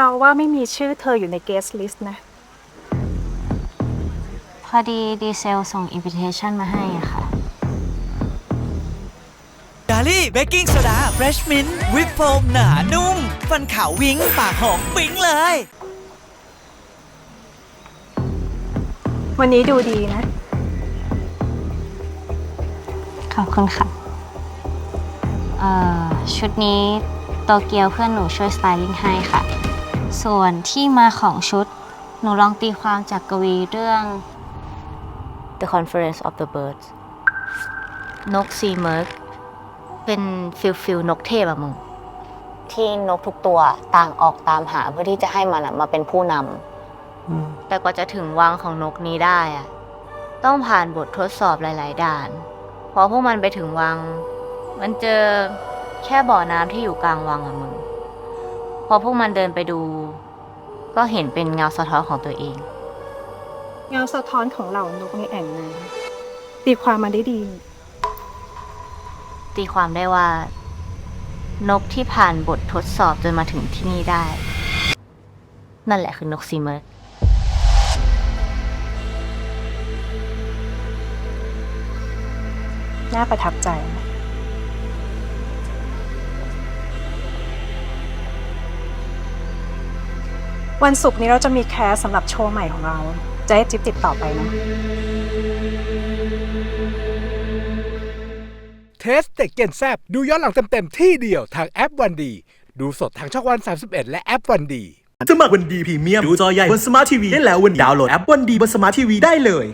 เราว่าไม่มีชื่อเธออยู่ใน guest list นะ พอดีดีเซลส่งอินวิเทชันมาให้อะค่ะ ดาลี่เบกกิ้งโซดาเฟรชมินต์วิปโฟมหนานุ่ม ฟันขาววิ้งปากหอมปิ๊งเลย วันนี้ดูดีนะ ขอบคุณค่ะ เอ่อ ชุดนี้โตเกียวเพื่อนหนูช่วยสไตลิ่งให้ค่ะ ส่วนที่มาของชุด หนูลองตีความจากกวีเรื่อง The Conference of the Birds นกซีเมิร์กเป็นฟิลฟิลนกเทพอะมึง ที่นกทุกตัวต่างออกตามหาเพื่อที่จะให้มันอะมาเป็นผู้นำแต่กว่าจะถึงวังของนกนี้ได้อะต้องผ่านบททดสอบหลาย ๆ ด่าน พอพวกมันไปถึงวัง มันเจอแค่บ่อน้ำที่อยู่กลางวังอะมึง พอพวกมันเดินไปดู ก็เห็นเป็นเงาสะท้อนของตัวเอง เงาสะท้อนของเหล่านกในแอ่งน้ำตีความมาได้ดี ตีความได้ว่า นกที่ผ่านบททดสอบจนมาถึงที่นี่ได้ นั่นแหละคือนกซีเมิร์กน่าประทับใจนะ วันศุกร์นี้เราจะมีแคสสำหรับโชว์ใหม่ของเรา จะให้จิ๊บติดต่อไปนะ เทสเต็กเกนแซบดูย้อนหลังเต็มๆที่เดียวทางแอปวันดี ดูสดทางช่องวัน 31 และแอปวันดี สมัครวันดีพรีเมียม ดูจอใหญ่บนสมาร์ททีวีได้แล้ววันนี้ดาวน์โหลดแอปวันดีบนสมาร์ททีวีได้เลย